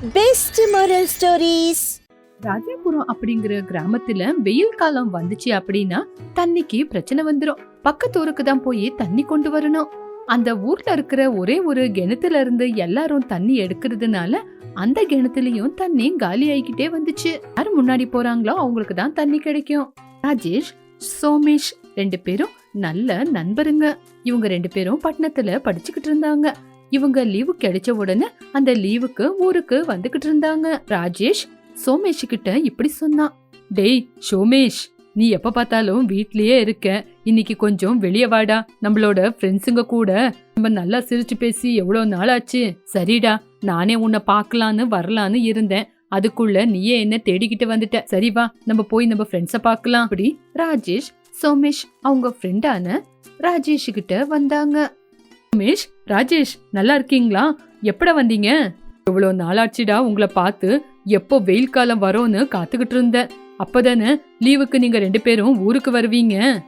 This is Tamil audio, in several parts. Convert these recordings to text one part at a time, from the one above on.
பெஸ்ட் மோரல் ஸ்டோரீஸ் ராஜாபுரம் அப்படிங்கிற கிராமத்துல வெயில் காலம் வந்துச்சு அப்படின்னா தண்ணிக்கு பிரச்சனை வந்துரும். பக்கத்து ஊருக்கு தான் போய் தண்ணி கொண்டு வரணும். அந்த ஊர்ல இருக்கிற ஒரே ஒரு கிணத்துல இருந்து எல்லாரும் தண்ணி எடுக்கிறதுனால அந்த கிணத்துலயும் தண்ணி காலி ஆகிக்கிட்டே வந்துச்சு. யார் முன்னாடி போறாங்களோ அவங்களுக்கு தான் தண்ணி கிடைக்கும். ராஜேஷ் சோமேஷ் ரெண்டு பேரும் நல்ல நண்பருங்க. இவங்க ரெண்டு பேரும் பட்டணத்துல படிச்சுக்கிட்டு இருந்தாங்க. இவங்க லீவு கிடைச்ச உடனே அந்த லீவுக்கு ஊருக்கு வந்துகிட்டு இருந்தாங்க. ராஜேஷ் சோமேஷ் கிட்ட இப்படி சொன்னான். டேய் சோமேஷ் நீ எப்ப பார்த்தாலும் வீட்லயே இருக்க. இன்னைக்கு கொஞ்சம் வெளிய வாடா. நம்மளோட ஃப்ரெண்ட்ஸுங்க கூட நம்ம நல்லா சிரிச்சு பேசி எவ்வளவு நாள் ஆச்சு சரிடா நானே உன்னை பார்க்கலான்னு வரலான்னு இருந்தேன். அதுக்குள்ள நீயே என்ன தேடிக்கிட்டு வந்துட்ட. சரி வா நம்ம போய் நம்ம ஃப்ரெண்ட்ஸ பார்க்கலாம். அப்படி ராஜேஷ் சோமேஷ் அவங்க ஃப்ரெண்டான ராஜேஷ் கிட்ட வந்தாங்க. சோமேஷ் ராஜேஷ் நல்லா இருக்கீங்களா? எப்பட வந்தீங்க? எவ்வளோ நாளாச்சுடா உங்களை பார்த்து எப்போ வெயில் காலம் வரும்னு காத்துக்கிட்டு இருந்தேன். அப்பதானே லீவுக்கு நீங்க ரெண்டு பேரும் ஊருக்கு வருவீங்க?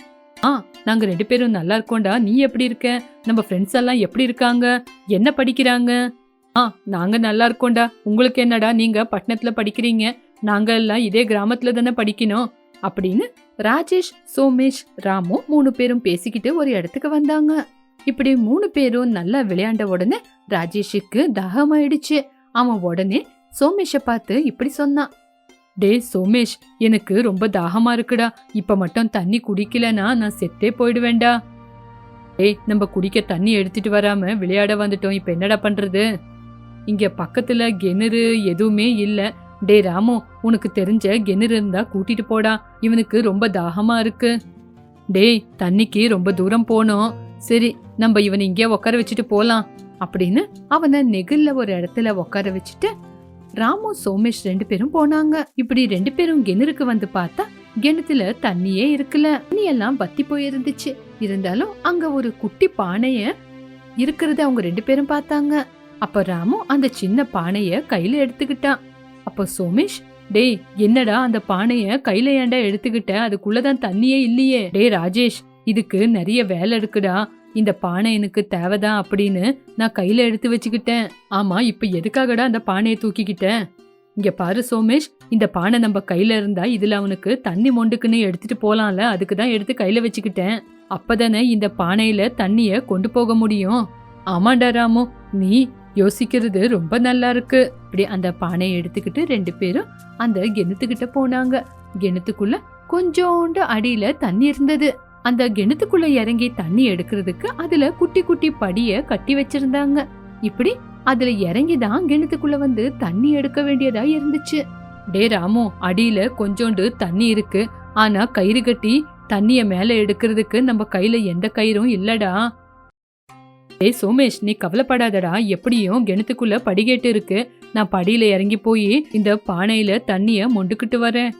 ஆ நாங்க ரெண்டு பேரும் நல்லா இருக்கோம்டா. நீ எப்படி இருக்க? நம்ம ஃப்ரெண்ட்ஸ் எல்லாம் எப்படி இருக்காங்க? என்ன படிக்கிறாங்க? ஆ நாங்க நல்லா இருக்கோம்டா. உங்களுக்கு என்னடா நீங்க பட்டணத்துல படிக்கிறீங்க? நாங்க எல்லாம் இதே கிராமத்துல தானே படிக்கணும். அப்படின்னு ராஜேஷ் சோமேஷ் ராமு மூணு பேரும் பேசிக்கிட்டு ஒரு இடத்துக்கு வந்தாங்க. இப்படி மூணு பேரும் நல்லா விளையாண்ட உடனே ராஜேஷுக்கு தாகமாயிடுச்சு. அவன் உடனே சோமேஷ பார்த்து இப்படி சொன்னான். டேய் சோமேஷ் எனக்கு ரொம்ப தாகமா இருக்குடா. இப்ப மட்டும் தண்ணி குடிக்கலனா நான் செத்தே போயிடுவேண்டா டேய் நம்ம குடிக்க தண்ணி எடுத்துட்டு வராம விளையாட வந்துட்டோம். இப்ப என்னடா பண்றது? இங்க பக்கத்துல கிணறு எதுவுமே இல்ல. டேய் ராமு உனக்கு தெரிஞ்ச கிணறு இருந்தா கூட்டிட்டு போடா. இவனுக்கு ரொம்ப தாகமா இருக்கு. டேய் தண்ணிக்கு ரொம்ப தூரம் போனோம். சரி நம்ம இவனை இங்கே உட்கார வச்சுட்டு போலாம் அப்படின்னு அவனை நெகில்ல ஒரு இடத்துல உட்கார வச்சுட்டு ராமு சோமேஷ் ரெண்டு பேரும் போனாங்க. இப்படி ரெண்டு பேரும் கிணறுக்கு வந்து பார்த்தா கிணத்துல தண்ணியே இருக்குல்ல தண்ணி எல்லாம் வத்தி போயிருந்துச்சு. இருந்தாலும் அங்க ஒரு குட்டி பானைய இருக்கிறத அவங்க ரெண்டு பேரும் பார்த்தாங்க. அப்ப ராமு அந்த சின்ன பானைய கையில எடுத்துக்கிட்டான் அப்ப சோமேஷ் டேய் என்னடா அந்த பானைய கையில ஏன்டா எடுத்துக்கிட்ட? அதுக்குள்ளதான் தண்ணியே இல்லையே. டேய் ராஜேஷ் இதுக்கு நிறைய வேலை இருக்குடா. இந்த பானை எனக்கு தேவைதான் அப்படின்னு நான் கையில எடுத்து வச்சுக்கிட்டேன். ஆமா இப்ப எதுக்காகடா அந்த பானையை தூக்கிக்கிட்டேன்? இங்க பாரு சோமேஷ் இந்த பானை நம்ம கையில இருந்தா இதுல அவனுக்கு தண்ணி மொண்டுக்குன்னு எடுத்துட்டு போலாம்ல. அதுக்கு தான் எடுத்து கையில வச்சுக்கிட்டேன். அப்பதானே இந்த பானையில தண்ணிய கொண்டு போக முடியும். ஆமாண்டா ராமு நீ யோசிக்கிறது ரொம்ப நல்லா இருக்கு. இப்படி அந்த பானையை எடுத்துக்கிட்டு ரெண்டு பேரும் அந்த கிணத்துக்கிட்ட போனாங்க. கிணத்துக்குள்ள கொஞ்சோண்டு அடியில தண்ணி இருந்தது. அந்த கிணத்துக்குள்ள இறங்கி தண்ணி எடுக்கிறதுக்கு அதுல குட்டி குட்டி படிய கட்டி வச்சிருந்தாங்க. இப்படி அதுல இறங்கி தான் கிணத்துக்குள்ள வந்து தண்ணி எடுக்க வேண்டியதா இருந்துச்சு. டே ராமு அடியில கொஞ்சோண்டு தண்ணி இருக்கு. ஆனா கயிறு கட்டி தண்ணிய மேல எடுக்கிறதுக்கு நம்ம கையில எந்த கயிறும் இல்லடா. டேய் சோமேஷ் நீ கவலைப்படாதடா. எப்படியும் கிணத்துக்குள்ள படிகேட்டு இருக்கு. நான் படியில இறங்கி போய் இந்த பானையில தண்ணிய மொண்டுக்கிட்டு வரேன்.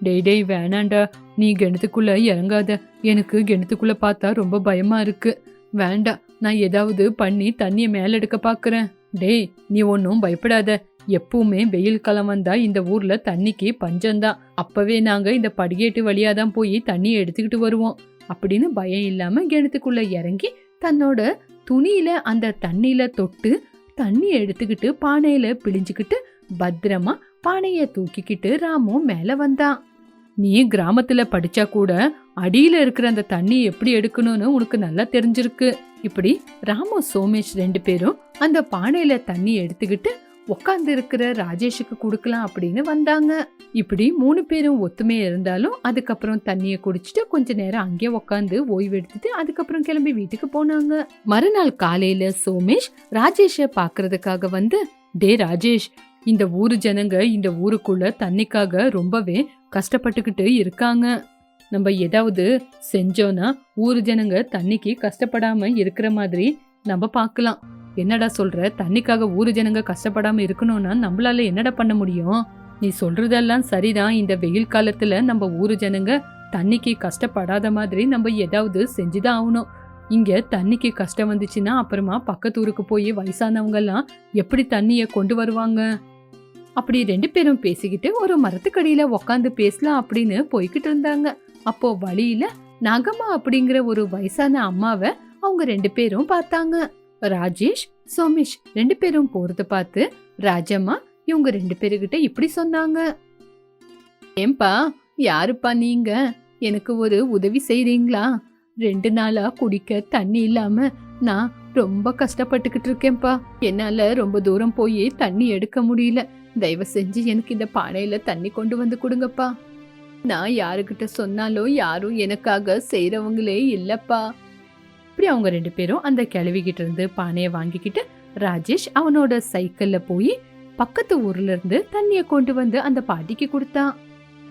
டேய் டேய் வேணாண்டா. நீ கிணத்துக்குள்ள இறங்காத. எனக்கு கிணத்துக்குள்ள பார்த்தா ரொம்ப பயமா இருக்கு. வேண்டாம் நான் ஏதாவது பண்ணி தண்ணியை மேல எடுக்க பாக்குறேன். டேய் நீ ஒன்றும் பயப்படாத. எப்பவுமே வெயில் காலம் வந்தா இந்த ஊர்ல தண்ணிக்கு பஞ்சம்தான். அப்பவே நாங்க இந்த படிகேட்டு வழியா தான் போய் தண்ணியை எடுத்துக்கிட்டு வருவோம். அப்படின்னு பயம் இல்லாம கிணத்துக்குள்ள இறங்கி தன்னோட துணியில அந்த தண்ணியில தொட்டு தண்ணி எடுத்துக்கிட்டு பானையில பிழிஞ்சுக்கிட்டு பத்திரமா பானையை தூக்கிக்கிட்டு ராமு மேல வந்தான். நீ கிராமத்துல படிச்சா கூட அடியில இருக்கிற அந்த தண்ணி எப்படி எடுக்கணும்னு உனக்கு நல்லா தெரிஞ்சிருக்கு. இப்படி ராமு சோமேஷ் ரெண்டு பேரும் அந்த பானையில தண்ணி எடுத்துக்கிட்டு உட்காந்து இருக்கிற ராஜேஷுக்கு கொடுக்கலாம் அப்படின்னு வந்தாங்க. இப்படி மூணு பேரும் ஒத்துமையா இருந்தாலும் அதுக்கப்புறம் தண்ணிய குடிச்சிட்டு கொஞ்ச நேரம் அங்கேயே உட்காந்து ஓய்வு எடுத்துட்டு அதுக்கப்புறம் கிளம்பி வீட்டுக்கு போனாங்க. மறுநாள் காலையில சோமேஷ் ராஜேஷ பாக்குறதுக்காக வந்து டே ராஜேஷ் இந்த ஊரு ஜனங்க இந்த ஊருக்குள்ள தண்ணிக்காக ரொம்பவே கஷ்டப்பட்டுக்கிட்டு இருக்காங்க. நம்ம ஏதாவது செஞ்சோன்னா ஊரு ஜனங்க தண்ணிக்கு கஷ்டப்படாம இருக்கிற மாதிரி நம்ம பார்க்கலாம். என்னடா சொல்ற? தண்ணிக்காக ஊரு ஜனங்க கஷ்டப்படாம இருக்கணும்னா நம்மளால என்னடா பண்ண முடியும்? நீ சொல்றதெல்லாம் சரிதான். இந்த வெயில் காலத்துல நம்ம ஊரு ஜனங்க தண்ணிக்கு கஷ்டப்படாத மாதிரி நம்ம ஏதாவது செஞ்சுதான் ஆகணும். இங்க தண்ணிக்கு கஷ்டம் வந்துச்சுன்னா அப்புறமா பக்கத்து ஊருக்கு போய் வயசானவங்க எல்லாம் எப்படி தண்ணிய கொண்டு வருவாங்க? அப்படி ரெண்டு பேரும் பேசிக்கிட்டு ஒரு மரத்துக்கடியில உக்காந்து பேசலாம் அப்படின்னு போய்கிட்டு இருந்தாங்க. அப்போ வழியில நகமா அப்படிங்கிற ஒரு வயசான அம்மாவை அவங்க ரெண்டு பேரும் பார்த்தாங்க. ராஜேஷ் சோமேஷ் ரெண்டு பேரும் போறத பார்த்து ராஜம்மா இவங்க ரெண்டு பேருகிட்ட இப்படி சொன்னாங்க. ஏன்பா யாருப்பா நீங்க? எனக்கு ஒரு உதவி செய்றீங்களா? ரெண்டு நாளா குடிக்க தண்ணி இல்லாம நான் ரொம்ப கஷ்டப்பட்டுக்கிட்டு இருக்கேன்ப்பா என்னால் ரொம்ப தூரம் போய் தண்ணி எடுக்க முடியல. தயவு செஞ்சு எனக்கு இந்த பானையில் தண்ணி கொண்டு வந்து கொடுங்கப்பா. நான் யாருக்கிட்ட சொன்னாலும் யாரும் எனக்காக செய்கிறவங்களே இல்லைப்பா. இப்படி அவங்க ரெண்டு பேரும் அந்த கிழவிக்கிட்ட இருந்து பானையை வாங்கிக்கிட்டு ராஜேஷ் அவனோட சைக்கிளில் போய் பக்கத்து ஊர்ல இருந்து தண்ணியை கொண்டு வந்து அந்த பாட்டிக்கு கொடுத்தான்.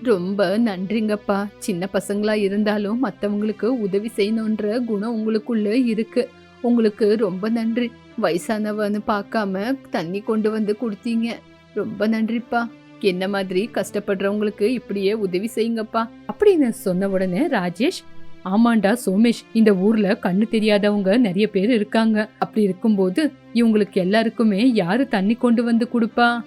ரொம்ப நன்றிங்கப்பா. சின்ன பசங்களா இருந்தாலும் மற்றவங்களுக்கு உதவி செய்யணுன்ற குணம் உங்களுக்குள்ள இருக்கு. உங்களுக்கு ரொம்ப நன்றி. வயசானவன்னு பார்க்காம தண்ணி கொண்டு வந்து கொடுத்தீங்க. ரொம்ப நன்றிப்பா. என்ன மாதிரி கஷ்டப்படுறவங்களுக்கு இப்படியே உதவி செய்யுங்கப்பா. அப்படின்னு சொன்ன உடனே ராஜேஷ் ஆமாண்டா சோமேஷ் இந்த ஊர்ல கண்ணு தெரியாதவங்க நிறைய பேர் இருக்காங்க. அப்படி இருக்கும்போது இவங்களுக்கு எல்லாருக்குமே யாரு தண்ணி கொண்டு வந்து கொடுப்பா?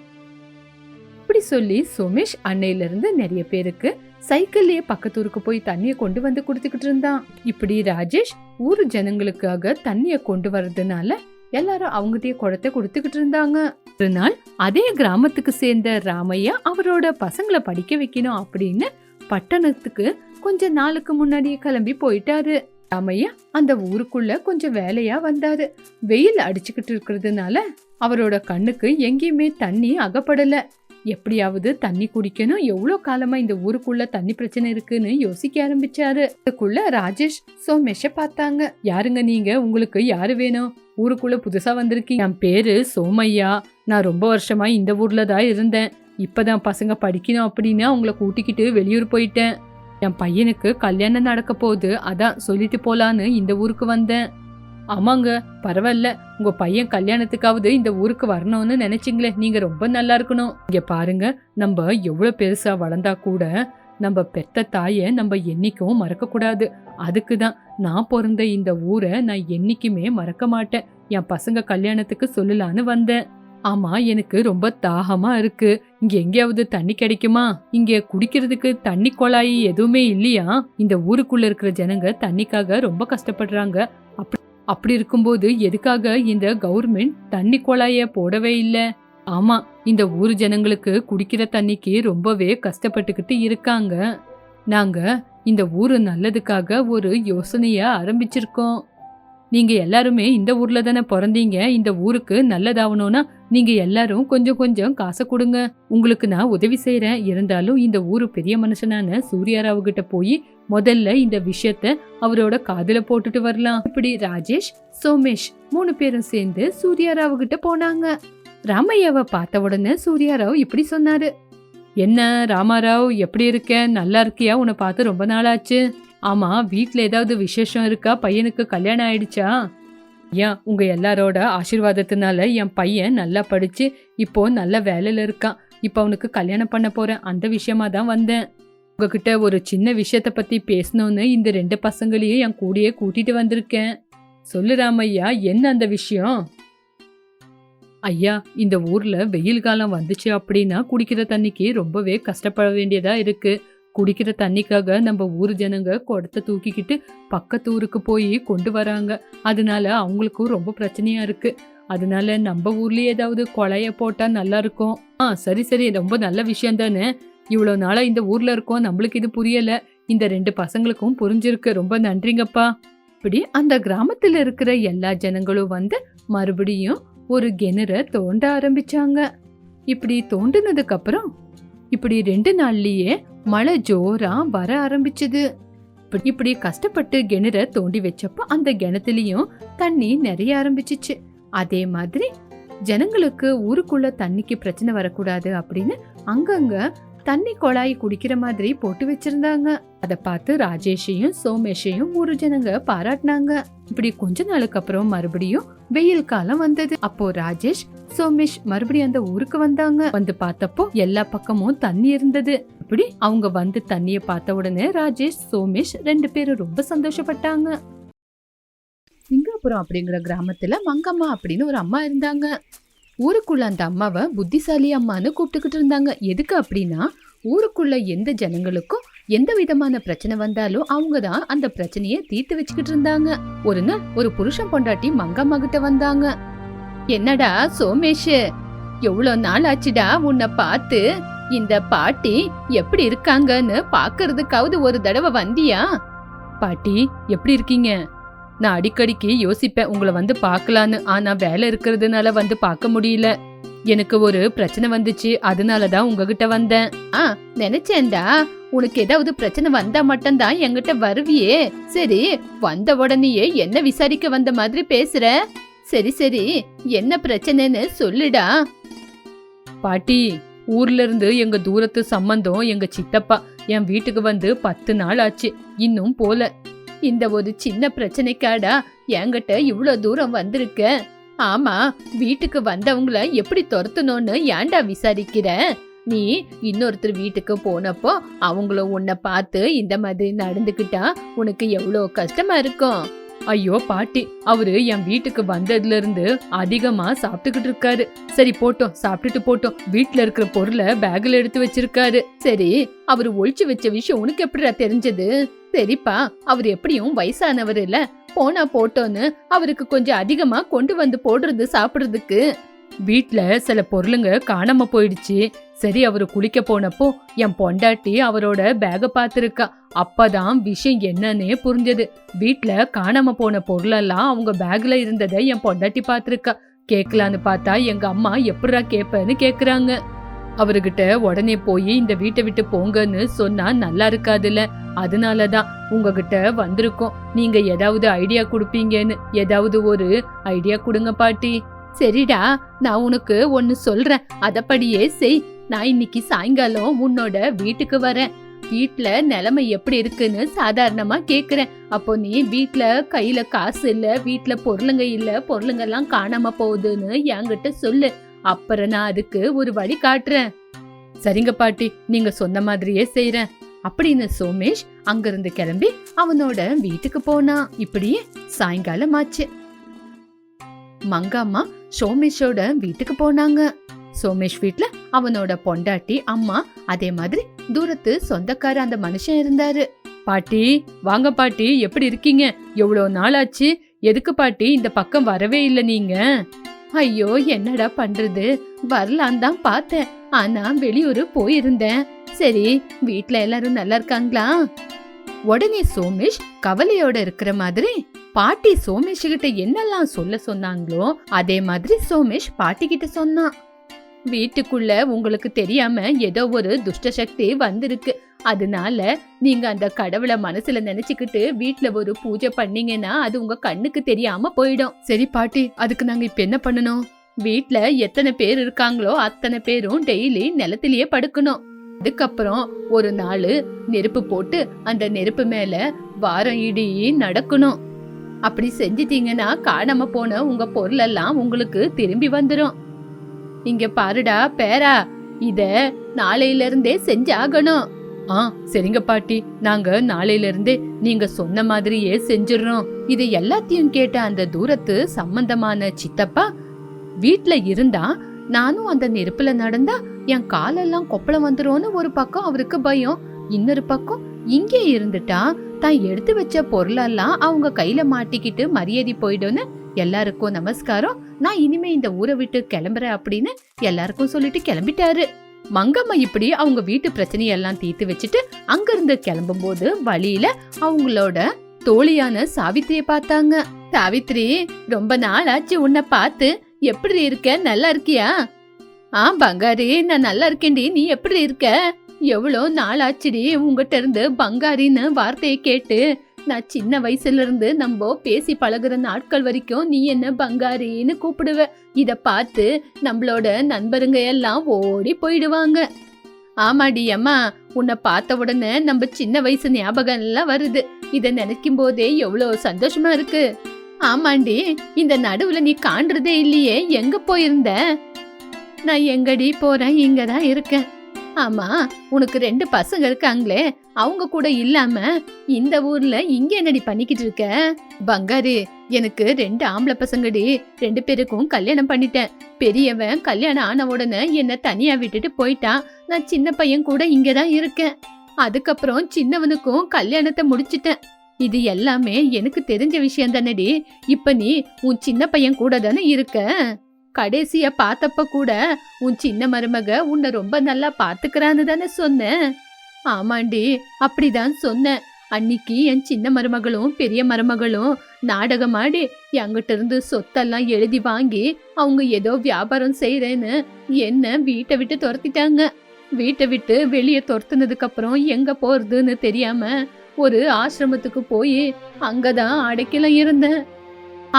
இப்படி சொல்லி சோமேஷ் அன்னையில இருந்து நிறைய பேருக்கு சைக்கிள்லயே பக்கத்தூருக்கு போய் தண்ணியை கொண்டு வந்து கொடுத்துக்கிட்டு இருந்தான். இப்படி ராஜேஷ் ஊர் ஜனங்களுக்காக தண்ணிய கொண்டு வர்றதுனால எல்லாரும் அவங்ககிட்டயே குடத்தை கொடுத்துக்கிட்டு இருந்தாங்க. ஒரு நாள் அதே கிராமத்துக்கு சேர்ந்த ராமையா அவரோட பசங்களை படிக்க வைக்கணும் அப்படின்னு பட்டணத்துக்கு கொஞ்ச நாளுக்கு முன்னாடியே கிளம்பி போயிட்டாரு. ராமையா அந்த ஊருக்குள்ள கொஞ்சம் வேலையா வந்தாரு. வெயில் அடிச்சுக்கிட்டு இருக்கிறதுனால அவரோட கண்ணுக்கு எங்கேயுமே தண்ணி அகப்படல. எப்படியாவது தண்ணி குடிக்கணும். எவ்வளோ காலமா இந்த ஊருக்குள்ள தண்ணி பிரச்சனை இருக்குன்னு யோசிக்க ஆரம்பிச்சாரு. அதுக்குள்ள ராஜேஷ் சோமேஷ பார்த்தாங்க. யாருங்க நீங்க? உங்களுக்கு யாரு வேணும்? ஊருக்குள்ள புதுசா வந்திருக்கீங்க. என் பேரு சோமையா. நான் ரொம்ப வருஷமா இந்த ஊர்ல தான் இருந்தேன். இப்பதான் பசங்க படிக்கணும் அப்படின்னு அவங்கள கூட்டிக்கிட்டு வெளியூர் போயிட்டேன். என் பையனுக்கு கல்யாணம் நடக்க போகுது. அதான் சொல்லிட்டு போலான்னு இந்த ஊருக்கு வந்தேன். ஆமாங்க பரவாயில்ல. உங்க பையன் கல்யாணத்துக்காவது இந்த ஊருக்கு வரணும்னு நினைச்சிங்களே நீங்க ரொம்ப நல்லா இருக்கணும். இங்க பாருங்க நம்ம எவ்வளவு பெருசா வளர்ந்தா கூட நம்ம பெத்த தாயை நம்ம என்னைக்கும் மறக்க கூடாது. அதுக்கு தான் நான் பிறந்த இந்த ஊரை நான் என்னைக்குமே மறக்க மாட்டேன். என் பசங்க கல்யாணத்துக்கு சொல்லலான்னு வந்தேன். ஆமா எனக்கு ரொம்ப தாகமா இருக்கு. இங்க எங்கேயாவது தண்ணி கிடைக்குமா? இங்க குடிக்கிறதுக்கு தண்ணி குழாய் எதுவுமே இல்லையா? இந்த ஊருக்குள்ள இருக்கிற ஜனங்க தண்ணிக்காக ரொம்ப கஷ்டப்படுறாங்க. அப்படி அப்படி இருக்கும்போது எதுக்காக இந்த கவர்மெண்ட் தண்ணி குழாய போடவே இல்லை? ஆமா இந்த ஊர் ஜனங்களுக்கு குடிக்கிற தண்ணிக்கு ரொம்பவே கஷ்டப்பட்டுக்கிட்டு இருக்காங்க. நாங்க இந்த ஊரு நல்லதுக்காக ஒரு யோசனைய ஆரம்பிச்சிருக்கோம். நீங்கள் எல்லாருமே இந்த ஊரில் தானே பிறந்தீங்க? இந்த ஊருக்கு நல்லதாகணும்னா நீங்கள் எல்லாரும் கொஞ்சம் கொஞ்சம் காசை கொடுங்க. உங்களுக்கு நான் உதவி செய்கிறேன் இருந்தாலும் இந்த ஊர் பெரிய மனுஷனான சூர்யாராவு கிட்ட போய் முதல்ல இந்த விஷயத்த அவரோட காதுல போட்டுட்டு வரலாம். இப்படி ராஜேஷ் சோமேஷ் மூணு பேரும் சேர்ந்து சூர்யாராவு கிட்ட போனாங்க. ராமையாவை பார்த்த உடனே சூர்யாராவ் இப்படி சொன்னாரு. என்ன ராமாராவ் எப்படி இருக்க? நல்லா இருக்கியா? உன்னை பார்த்து ரொம்ப நாளாச்சு. ஆமா வீட்டில் ஏதாவது விசேஷம் இருக்கா? பையனுக்கு கல்யாணம் ஆயிடுச்சா? ஏன் உங்க எல்லாரோட ஆசீர்வாதத்தினால என் பையன் நல்லா படிச்சு இப்போ நல்ல வேலையில இருக்கான். இப்போ அவனுக்கு கல்யாணம் பண்ண போறேன். அந்த விஷயமா தான் வந்தேன். உங்ககிட்ட ஒரு சின்ன விஷயத்த பத்தி பேசணும்னு இந்த ரெண்டு பசங்களையும் என் கூடயே கூட்டிட்டு வந்திருக்கேன். சொல்லு ராமையா என்ன அந்த விஷயம்? ஐயா இந்த ஊர்ல வெயில் காலம் வந்துச்சு அப்படின்னா குடிக்கிற தண்ணிக்கு ரொம்பவே கஷ்டப்பட வேண்டியதா இருக்குது குடிக்கிற தண்ணிக்காக நம்ம ஊர் ஜனங்க குடத்தை தூக்கிக்கிட்டு பக்கத்து ஊருக்கு போய் கொண்டு வராங்க. அதனால அவங்களுக்கும் ரொம்ப பிரச்சனையா இருக்கு. அதனால நம்ம ஊர்லயே ஏதாவது கொலைய போட்டா நல்லா இருக்கும். ஆ சரி சரி ரொம்ப நல்ல விஷயம் தானே. இவ்வளவு நாளா இந்த ஊர்ல இருக்கோம். நம்மளுக்கு இது புரியல. இந்த ரெண்டு பசங்களுக்கும் புரிஞ்சிருக்கு. ரொம்ப நன்றிங்கப்பா. இப்படி அந்த கிராமத்துல இருக்கிற எல்லா ஜனங்களும் வந்து மறுபடியும் ஒரு கிணற தோண்ட ஆரம்பிச்சாங்க. இப்படி தோண்டினதுக்கு அப்புறம் இப்படி ரெண்டு நாள்லயே மழை ஜோரா வர ஆரம்பிச்சது. இப்படி- இப்படி கஷ்டப்பட்டு கிணற தோண்டி வச்சப்போ அந்த கிணத்துலயும் தண்ணி நிறைய ஆரம்பிச்சிச்சு. அதே மாதிரி ஜனங்களுக்கு ஊருக்குள்ள தண்ணிக்கு பிரச்சனை வரக்கூடாது அப்படின்னு அங்கங்க தண்ணி குழாய் குடிக்கிற மாதிரி போட்டு வச்சிருந்தாங்க. அத பார்த்து ராஜேஷையும் சோமேஷையும் ஊரு ஜனங்க பாராட்டினாங்க. இப்படி கொஞ்ச நாளுக்கு அப்புறம் மறுபடியும் வெயில் காலம் வந்தது. அப்போ ராஜேஷ் சோமேஷ் மறுபடியும் அந்த ஊருக்கு வந்தாங்க. வந்து பார்த்தப்போ எல்லா பக்கமும் தண்ணி இருந்தது. இப்படி அவங்க வந்து தண்ணிய பார்த்த உடனே ராஜேஷ் சோமேஷ் ரெண்டு பேரும் ரொம்ப சந்தோஷப்பட்டாங்க. சிங்காபுரம் அப்படிங்கிற கிராமத்துல மங்கம்மா அப்படின்னு ஒரு அம்மா இருந்தாங்க. ஊருக்குள்ள அந்த அம்மாவை புத்திசாலி அம்மான்னு கூப்பிட்டுக்கிட்டு இருந்தாங்க. எதுக்கு அப்படின்னா ஊருக்குள்ள எந்த ஜனங்களுக்கும் எந்த விதமான பிரச்சனை வந்தாலும் அவங்க தான் அந்த பிரச்சனையை தீர்த்து வச்சுக்கிட்டு இருந்தாங்க. ஒரு நாள் ஒரு புருஷன் பொண்டாட்டி மங்கம்மா கிட்ட வந்தாங்க. என்னடா சோமேஷ்? எவ்வளோ நாள் ஆச்சுடா உன்னை பார்த்து? இந்த பாட்டி எப்படி இருக்காங்கன்னு பாக்குறதுக்காவது ஒரு தடவை வந்தியா? பாட்டி எப்படி இருக்கீங்க? நான் அடிக்கடிக்கு யோசிப்பேன் உங்களை வந்து பார்க்கலான்னு. ஆனா வேலை இருக்கிறதுனால வந்து பார்க்க முடியல. எனக்கு ஒரு பிரச்சனை வந்துச்சு அதனால தான் உங்ககிட்ட வந்தேன். ஆ நினைச்சேன்டா. உனக்கு ஏதாவது பிரச்சனை வந்தா மட்டும்தான் என்கிட்ட வருவியே. சரி வந்த உடனேயே என்ன விசாரிக்க வந்த மாதிரி பேசுற? சரி சரி. என்ன பிரச்சனைன்னு சொல்லுடா. பாட்டி ஊர்ல இருந்து எங்க தூரத்து சம்பந்தம் எங்க சித்தப்பா என் வீட்டுக்கு வந்து பத்து நாள் ஆச்சு. இன்னும் போல. இந்த ஒரு சின்ன பிரச்சனைக்காடா என்கிட்ட இவ்ளோ தூரம் வந்திருக்க? ஆமா வீட்டுக்கு வந்தவங்கள எப்படி துரத்தணும்னு ஏன்டா விசாரிக்கிற? நீ இன்னொருத்தர் வீட்டுக்கு போனப்போ அவங்களும் உன்னை பார்த்து இந்த மாதிரி நடந்துக்கிட்டா உனக்கு எவ்வளோ கஷ்டமா இருக்கும்? ஐயோ பாட்டி அவரு என் வீட்டுக்கு வந்ததுல இருந்து அதிகமா சாப்பிட்டுக்கிட்டு இருக்காரு. சரி போட்டோம் சாப்பிட்டுட்டு போட்டோம். வீட்ல இருக்கிற பொருளை பேக்ல எடுத்து வச்சிருக்காரு. சரி அவரு ஒழிச்சு வச்ச விஷயம் உனக்கு எப்படிடா தெரிஞ்சது? சரிப்பா அவர் எப்படியும் வயசானவர் இல்ல. போனா போட்டோன்னு அவருக்கு கொஞ்சம் அதிகமா கொண்டு வந்து போடுறது சாப்பிடுறதுக்கு. வீட்ல சில பொருளுங்க காணாம போயிடுச்சு. சரி அவரு குளிக்க போனப்போ என் பொண்டாட்டி அவரோட பேக பார்த்துருக்கா. அப்பதான் விஷயம் என்னன்னே புரிஞ்சது. வீட்ல காணாம போன பொருளெல்லாம் அவங்க பேக்ல இருந்ததை என் பொண்டாட்டி பார்த்திருக்கா. கேட்கலான்னு பார்த்தா எங்க அம்மா எப்படா கேட்பேன்னு கேட்குறாங்க அவர்கிட்ட உடனே போய் இந்த வீட்டை விட்டு போங்கன்னு சொன்னா நல்லா இருக்காதுல்ல. அதனாலதான் உங்ககிட்ட வந்திருக்கோம். நீங்க ஏதாவது ஐடியா கொடுப்பீங்கன்னு. ஏதாவது ஒரு ஐடியா கொடுங்க பாட்டி. சரிடா நான் உனக்கு ஒன்னு சொல்றேன். அதப்படியே செய். நான் இன்னைக்கு சாயங்காலம் உன்னோட வீட்டுக்கு வரேன். வீட்ல நிலைமை எப்படி இருக்குன்னு சாதாரணமா கேக்குறேன். அப்போ நீ வீட்ல கையில காசு இல்ல வீட்ல பொருளுங்க இல்ல பொருளுங்க எல்லாம் காணாம போகுதுன்னு என்கிட்ட சொல்லு. அப்புறம் நான் அதுக்கு ஒரு வழி காட்டுறேன். சரிங்க பாட்டி நீங்க சொன்ன மாதிரியே செய்யறேன் அப்படின்னு சோமேஷ் அங்கிருந்து கிளம்பி அவனோட வீட்டுக்கு போனான். இப்படியே சாயங்காலம் ஆச்சு மங்காம்மா சோமேஷோட வீட்டுக்கு போனாங்க. சோமேஷ் வீட்ல அவனோட பொண்டாட்டி அம்மா அதே மாதிரி தூரத்து சொந்தக்கார அந்த மனுஷன் இருந்தாரு. பாட்டி வாங்க பாட்டி எப்படி இருக்கீங்க? எவ்வளவு நாள் ஆச்சு எதுக்கு பாட்டி இந்த பக்கம் வரவே இல்லை நீங்க? ஐயோ என்னடா பண்றது? வரலான் தான் பார்த்தேன். ஆனா வெளியூர் போயிருந்தேன். சரி வீட்ல எல்லாரும் நல்லா இருக்காங்களா? உடனே சோமேஷ் கவலையோட இருக்கிற மாதிரி பாட்டி சோமேஷ் கிட்ட என்னெல்லாம் சொல்ல சொன்னாங்களோ அதே மாதிரி சோமேஷ் பாட்டி கிட்ட சொன்னான். வீட்டுக்குள்ள உங்களுக்கு தெரியாம ஏதோ ஒரு துஷ்ட சக்தி வந்திருக்கு. அதனால நீங்க அந்த கடவுளை மனசுல நினைச்சுக்கிட்டு வீட்ல ஒரு பூஜை பண்ணீங்கன்னா அது உங்க கண்ணுக்கு தெரியாம போயிடும். சரி பாட்டி அதுக்கு நாங்க இப்ப என்ன பண்ணணும்? வீட்ல எத்தனை பேர் இருக்காங்களோ அத்தனை பேரும் டெய்லி நிலத்திலேயே படுக்கணும். அதுக்கப்புறம் ஒரு நாள் நெருப்பு போட்டு அந்த நெருப்பு மேல வாரம் இடி நடக்கணும். அப்படி செஞ்சிட்டீங்கன்னா காணாம போன உங்க பொருளெல்லாம் உங்களுக்கு திரும்பி வந்துடும் இங்க பாருடா பேரா இத நாளையில இருந்தே செஞ்சாகணும். ஆ சரிங்க பாட்டி. நாங்க நாளையில இருந்தே நீங்க சொன்ன மாதிரியே செஞ்சிடறோம். இதை எல்லாத்தையும் கேட்ட அந்த தூரத்து சம்பந்தமான சித்தப்பா வீட்ல இருந்தா நானும் அந்த நெருப்புல நடந்தா என் காலெல்லாம் கொப்பளம் வந்துரும்னு ஒரு பக்கம் அவருக்கு பயம். இன்னொரு பக்கம் இங்கே இருந்துட்டா தான் எடுத்து வச்ச பொருளெல்லாம் அவங்க கையில மாட்டிக்கிட்டு மரியாதை போயிடும்னு எல்லாருக்கும் நமஸ்காரம். நான் இனிமே இந்த ஊரை விட்டு கிளம்புறேன் அப்படின்னு எல்லாருக்கும் சொல்லிட்டு கிளம்பிட்டாரு. மங்கம்மா இப்படி அவங்க வீட்டு பிரச்சனையெல்லாம் தீர்த்து வச்சுட்டு அங்கிருந்து கிளம்பும்போது வழியில அவங்களோட தோழியான சாவித்திரிய பார்த்தாங்க. சாவித்ரி ரொம்ப நாள் ஆச்சு உன்னை பார்த்து. எப்படி இருக்க? நல்லா இருக்கியா? ஆ பங்காரி நான் நல்லா இருக்கேன்டி. நீ எப்படி இருக்க? எவ்வளோ நாளாச்சுடி உங்ககிட்ட இருந்து பங்காரின்னு வார்த்தையை கேட்டு? நான் சின்ன வயசுல இருந்து நம்ம பேசி பழகுற நாட்கள் வரைக்கும் நீ என்ன பங்காரின்னு கூப்பிடுவ. இத பார்த்து நம்மளோட நண்பருங்க எல்லாம் ஓடி போயிடுவாங்க. ஆமாடி அம்மா உன்னை பார்த்த உடனே நம்ம சின்ன வயசு ஞாபகம் எல்லாம் வருது. இத நினைக்கும் போதே எவ்வளோ சந்தோஷமா இருக்கு. ஆமாண்டி இந்த நடுவுல நீ காண்றதே இல்லையே எங்க போயிருந்த? நான் எங்கடி போறேன் இங்கதான் இருக்கேன். ஆமா உனக்கு ரெண்டு பசங்க இருக்காங்களே அவங்க கூட இல்லாம இந்த ஊர்ல இங்க என்னடி பண்ணிக்கிட்டு இருக்க? பங்காரு எனக்கு ரெண்டு ஆம்பளை பசங்கடி ரெண்டு பேருக்கும் கல்யாணம் பண்ணிட்டேன். பெரியவன் கல்யாணம் ஆன உடனே என்ன தனியா விட்டுட்டு போயிட்டான். நான் சின்ன பையன் கூட இங்க தான் இருக்கேன். அதுக்கப்புறம் சின்னவனுக்கும் கல்யாணத்தை முடிச்சிட்டேன். இது எல்லாமே எனக்கு தெரிஞ்ச விஷயம் தானடி. இப்ப நீ உன் சின்ன பையன் கூட தானே இருக்க? கடைசிய பார்த்தப்ப கூட உன் சின்ன மருமக உன்னை ரொம்ப நல்லா பாத்துக்கிறான்னு தானே சொன்னேன். ஆமாண்டி அப்படிதான் சொன்னேன். அன்னிக்கு என் சின்ன மருமகளும் பெரிய மருமகளும் நாடகம் ஆடி என்கிட்ட இருந்து சொத்தெல்லாம் எழுதி வாங்கி அவங்க ஏதோ வியாபாரம் செய்யறேன்னு என்ன வீட்டை விட்டு துரத்திட்டாங்க. வீட்டை விட்டு வெளியே துரத்துனதுக்கு அப்புறம் எங்க போறதுன்னு தெரியாம ஒரு ஆசிரமத்துக்கு போய் அங்கதான் அடைக்கலாம் இருந்தேன்.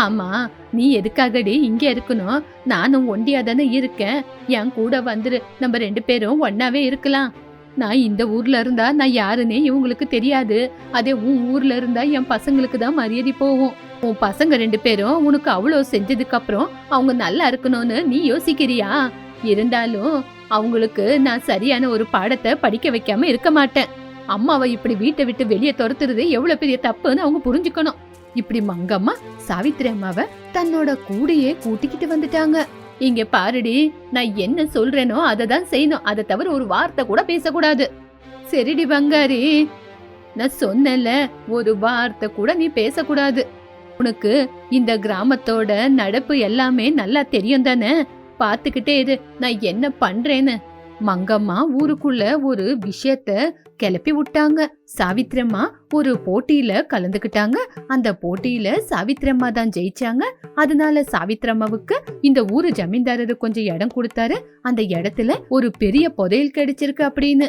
ஆமா நீ எதுக்காகடி இங்க இருக்கணும்? நானும் ஒண்டியா தானே இருக்கேன். என் கூட வந்துரு நம்ம ரெண்டு பேரும் ஒன்னாவே இருக்கலாம். நான் இந்த ஊர்ல இருந்தா நான் யாருன்னே இவங்களுக்கு தெரியாது. அதே உன் ஊர்ல இருந்தா என் பசங்களுக்கு தான் மரியாதை போகும். உன் பசங்க ரெண்டு பேரும் உனக்கு அவ்வளோ செஞ்சதுக்கு அப்புறம் அவங்க நல்லா இருக்கணும்னு நீ யோசிக்கிறியா? இருந்தாலும் அவங்களுக்கு நான் சரியான ஒரு பாடத்தை படிக்க வைக்காம இருக்க மாட்டேன். அம்மாவை இப்படி வீட்டை விட்டு வெளியே துரத்துறது எவ்வளவு பெரிய தப்புன்னு அவங்க புரிஞ்சுக்கணும். இப்படி மங்கம்மா சாவித்திரி அம்மாவை தன்னோட கூடையே கூட்டிக்கிட்டு வந்துட்டாங்க. இங்க பாருடி நான் என்ன சொல்றேனோ அதை தான் செய்யணும். அதை தவிர ஒரு வார்த்தை கூட பேசக்கூடாது. சரிடி பங்காரி நான் சொன்னேன்ல ஒரு வார்த்தை கூட நீ பேசக்கூடாது. உனக்கு இந்த கிராமத்தோட நடப்பு எல்லாமே நல்லா தெரியும் தானே? பாத்துக்கிட்டே இரு நான் என்ன பண்றேன்னு மங்கம்மா ஊருக்குள்ள ஒரு விஷயத்த கிளப்பி விட்டாங்க. சாவித்திரம்மா ஒரு போட்டியில கலந்துக்கிட்டாங்க. அந்த போட்டியில சாவித்திரம்மா தான் ஜெயிச்சாங்க. அதனால சாவித்திரம்மாவுக்கு இந்த ஊரு ஜமீன்தாரரு கொஞ்சம் இடம் கொடுத்தாரு. அந்த இடத்துல ஒரு பெரிய புதையல் கிடைச்சிருக்கு அப்படின்னு.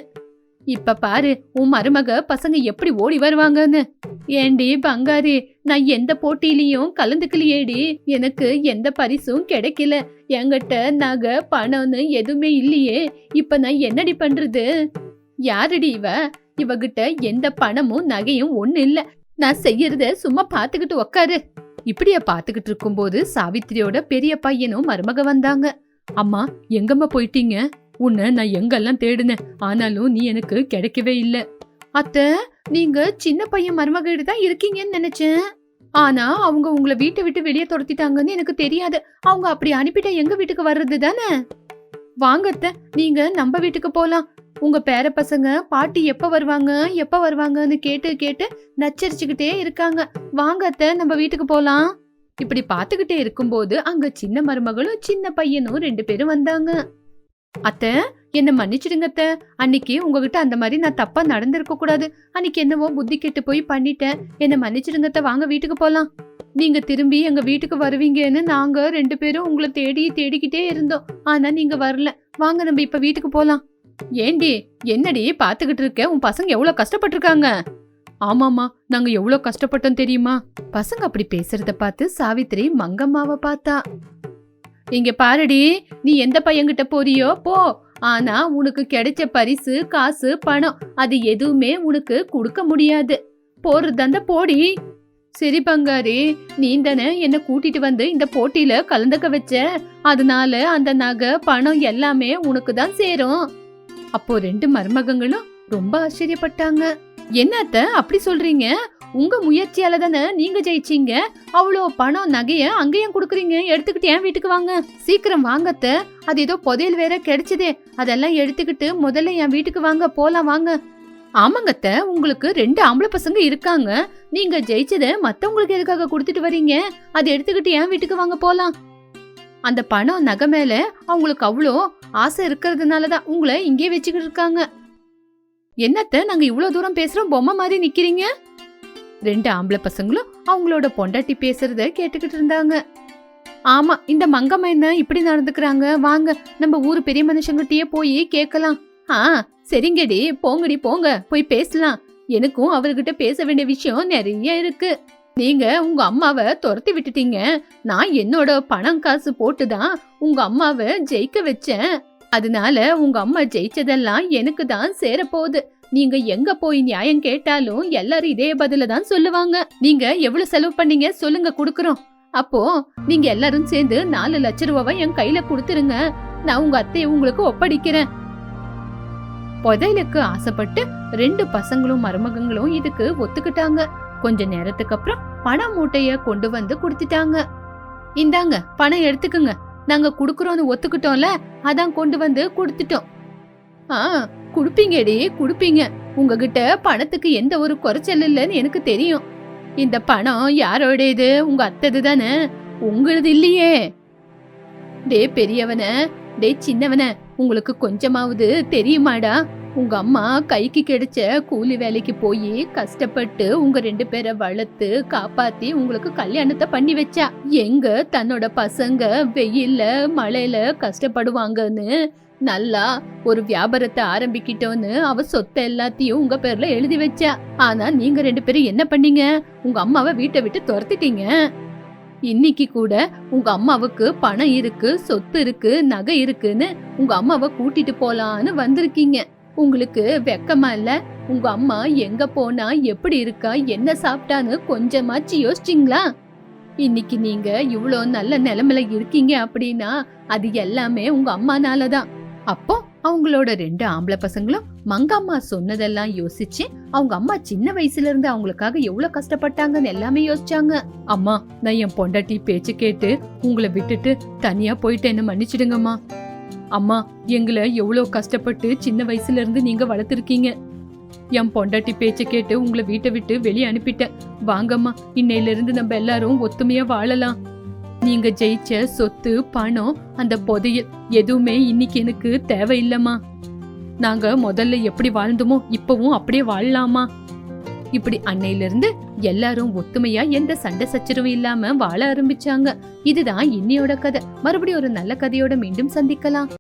இப்ப பாரு உன் மருமக பசங்க எப்படி ஓடி வருவாங்கன்னு. ஏண்டி பங்காரி நான் எந்த போட்டியிலையும் கலந்துக்கலையேடி. எனக்கு எந்த பரிசும் கிடைக்கல. என்கிட்ட நகை பணம்னு எதுவுமே இல்லையே. இப்ப நான் என்னடி பண்றது? யாருடி இவ? இவகிட்ட எந்த பணமும் நகையும் ஒண்ணு இல்ல. நான் செய்யறத சும்மா பாத்துக்கிட்டு உக்காரு. இப்படியா பாத்துக்கிட்டு இருக்கும்போது சாவித்திரியோட பெரிய பையனும் மருமக வந்தாங்க. அம்மா எங்கம்மா போயிட்டீங்க? உன்னை நான் எங்கெல்லாம் தேடினேன்? ஆனாலும் நீ எனக்கு கிடைக்கவே இல்ல. அத்த நீங்க சின்ன பையன் மருமகிட்ட தான் இருக்கீங்கன்னு நினைச்சேன். ஆனா அவங்க உங்களை வீட்டை விட்டு வெளியே துரத்திட்டாங்கன்னு எனக்கு தெரியாது. அவங்க அப்படி அனுப்பிட்டா எங்க வீட்டுக்கு வர்றது தானே? வாங்க அத்தை நீங்க நம்ம வீட்டுக்கு போலாம். உங்க பேர பசங்க பாட்டி எப்ப வருவாங்க எப்ப வருவாங்கன்னு கேட்டு கேட்டு நச்சரிச்சுக்கிட்டே இருக்காங்க. வாங்க அத்தை நம்ம வீட்டுக்கு போலாம். இப்படி பாத்துக்கிட்டே இருக்கும்போது அங்க சின்ன மருமகளும் சின்ன பையனும் ரெண்டு பேரும் வந்தாங்க. அத்தை என்ன மன்னிச்சிடுங்க அத்த. அன்னைக்கு உங்ககிட்ட அந்த மாதிரி நான் தப்பா நடந்திருக்க கூடாது. அன்னைக்கு என்னவோ புத்தி கெட்டு போய் பண்ணிட்டேன். என்ன மன்னிச்சிடுங்க அத்த வாங்க வீட்டுக்கு போலாம். நீங்க திரும்பி எங்க வீட்டுக்கு வருவீங்கன்னு நாங்க ரெண்டு பேரும் உங்களை தேடி தேடிக்கிட்டே இருந்தோம். ஆனா நீங்க வரல. வாங்க நம்ம இப்ப வீட்டுக்கு போலாம். ஏண்டி என்னடி பாத்துக்கிட்டு இருக்க? உன் பசங்க எவ்வளவு கஷ்டப்பட்டிருக்காங்க? ஆமாமா நாங்க எவ்வளவு கஷ்டப்பட்டோம் தெரியுமா? பசங்க அப்படி பேசுறத பார்த்து சாவித்திரி மங்கம்மாவை பார்த்தா. இங்க பாருடி நீ எந்த பையன்கிட்ட போறியோ போ. ஆனா உனக்கு கிடைச்ச பரிசு காசு பணம் அது எதுவுமே உனக்கு கொடுக்க முடியாது. போறதந்த போடி. சரி பங்காரி நீ தானே என்ன கூட்டிட்டு வந்து இந்த போட்டியில கலந்துக்க வச்ச. அதனால அந்த நகை பணம் எல்லாமே உனக்கு தான் சேரும். அப்போ ரெண்டு மருமகங்களும் ரொம்ப ஆச்சரியப்பட்டாங்க. என்னத்த அப்படி சொல்றீங்க? உங்க முயற்சியால தானே நீங்க ஜெயிச்சீங்க? அவ்வளோ பணம் நகைய அங்கேயும் கொடுக்குறீங்க. எடுத்துக்கிட்டு ஏன் வீட்டுக்கு வாங்க. சீக்கிரம் வாங்கத்த அது ஏதோ புதையல் வேற கிடைச்சதே. அதெல்லாம் எடுத்துக்கிட்டு முதல்ல என் வீட்டுக்கு வாங்க போலாம் வாங்க. ஆமாங்கத்த உங்களுக்கு ரெண்டு ஆம்பளை பசங்க இருக்காங்க. நீங்க ஜெயிச்சத மத்தவங்களுக்கு எதுக்காக கொடுத்துட்டு வரீங்க? அதை எடுத்துக்கிட்டு என் வீட்டுக்கு வாங்க போலாம். அந்த பணம் நகை மேல அவங்களுக்கு அவ்வளோ ஆசை இருக்கிறதுனால தான் உங்களை இங்கே வச்சுக்கிட்டு இருக்காங்க. என்னத்த நாங்க இவ்வளவு தூரம் பேசுறோம் பொம்மை மாதிரி நிக்கிறீங்க? ரெண்டு ஆம்பளை பசங்களும் அவங்களோட பொண்டாட்டி பேசுறத கேட்டுக்கிட்டு இருந்தாங்க. ஆமா இந்த மங்கம்மா என்ன இப்படி நடந்துக்கிறாங்க? வாங்க நம்ம ஊரு பெரிய மனுஷங்கிட்டயே போய் கேட்கலாம். ஆ சரிங்கடி போங்கடி போங்க போய் பேசலாம். எனக்கும் அவர்கிட்ட பேச வேண்டிய விஷயம் நிறைய இருக்கு. நீங்க உங்க அம்மாவை துரத்தி விட்டுட்டீங்க. நான் என்னோட பணம் காசு போட்டு தான் உங்க அம்மாவை ஜெயிக்க வச்சேன். அதனால உங்க அம்மா ஜெயிச்சதெல்லாம் எனக்கு தான் சேரப்போகுது. நீங்க எங்க போய் நியாயம் கேட்டாலும் எல்லாரும் இதே பதில தான் சொல்லுவாங்க. நீங்க எவ்வளவு செலவு பண்ணீங்க சொல்லுங்க குடுக்கறோம். அப்போ நீங்க எல்லாரும் சேர்ந்து நாலு லட்ச ரூபாவை என் கையில கொடுத்துருங்க. நான் உங்க அத்தையை உங்களுக்கு ஒப்படைக்கிறேன். புதையலுக்கு ஆசைப்பட்டு ரெண்டு பசங்களும் மருமகங்களும் இதுக்கு ஒத்துக்கிட்டாங்க. கொஞ்ச நேரத்துக்கு அப்புறம் பண மூட்டைய கொண்டு வந்து கொடுத்துட்டாங்க. இந்தாங்க பணம் எடுத்துக்குங்க. நாங்க குடுக்கறோம்னு ஒத்துக்கிட்டோம்ல அதான் கொண்டு வந்து கொடுத்துட்டோம். ஆ குடுப்பீங்கடி குடுப்பீங்க. உங்ககிட்ட பணத்துக்கு எந்த ஒரு குறைச்சல் இல்லைன்னு எனக்கு தெரியும். இந்த பணம் யாரோடையது உங்க அத்தது தானே? உங்களது இல்லையே. டே பெரியவன. டே சின்னவன. உங்களுக்கு கொஞ்சமாவது தெரியுமாடா? உங்க அம்மா கைக்கு கிடைச்ச கூலி வேலைக்கு போய் கஷ்டப்பட்டு உங்க ரெண்டு பேரை வளர்த்து காப்பாத்தி உங்களுக்கு கல்யாணத்தை பண்ணி வச்சா. எங்க தன்னோட பசங்க வெயில்ல மழையில கஷ்டப்படுவாங்கன்னு நல்லா ஒரு வியாபாரத்தை ஆரம்பிக்கிட்டோன்னு அவ சொத்தை எல்லாத்தையும் உங்க பேர்ல எழுதி வச்சா. ஆனா நீங்க ரெண்டு பேரும் என்ன பண்ணீங்க? உங்க அம்மாவை வீட்டை விட்டு துரத்திட்டீங்க. இன்னைக்கு கூட உங்க அம்மாவுக்கு பணம் இருக்கு சொத்து இருக்கு நகை இருக்குன்னு உங்க அம்மாவை கூட்டிட்டு போலான்னு வந்திருக்கீங்க. உங்களுக்கு வெக்கமா இல்ல? உங்க அம்மா எங்க போனா எப்படி இருக்கா என்ன சாப்பிட்டான்னு கொஞ்சமாச்சு யோசிச்சிங்களா? இன்னைக்கு நீங்க இவ்வளோ நல்ல நிலைமையில இருக்கீங்க அப்படின்னா அது எல்லாமே உங்க அம்மானால தான் அப்போ அவங்களோட ரெண்டு ஆம்பளை பசங்களும் மங்கம்மா சொன்னதெல்லாம் யோசிச்சு அவங்க அம்மா சின்ன வயசுல இருந்து அவங்களுக்காக எவ்வளவு கஷ்டப்பட்டாங்கன்னு எல்லாமே யோசிச்சாங்க. அம்மா நான் என் பொண்டாட்டி பேச்சு கேட்டு உங்களை விட்டுட்டு தனியா போயிட்டு என்ன மன்னிச்சிடுங்கம்மா. அம்மா எங்களை எவ்வளவு கஷ்டப்பட்டு சின்ன வயசுல இருந்து நீங்க வளர்த்துருக்கீங்க. என் பொண்டாட்டி பேச்ச கேட்டு உங்களை வீட்டை விட்டு வெளியே அனுப்பிட்டேன். வாங்கம்மா இன்னையில இருந்து நம்ம எல்லாரும் ஒத்துமையா வாழலாம். நீங்க ஜெயிச்ச சொத்து பணம் அந்த புதையல் எதுவுமே இன்னைக்கு எனக்கு தேவையில்லம்மா. நாங்க முதல்ல எப்படி வாழ்ந்தோமோ இப்பவும் அப்படியே வாழலாமா? இப்படி அன்னையிலிருந்து எல்லாரும் ஒத்துமையா எந்த சண்டை சச்சரவும் இல்லாம வாழ ஆரம்பிச்சாங்க. இதுதான் இன்னையோட கதை. மறுபடியும் ஒரு நல்ல கதையோட மீண்டும் சந்திக்கலாம்.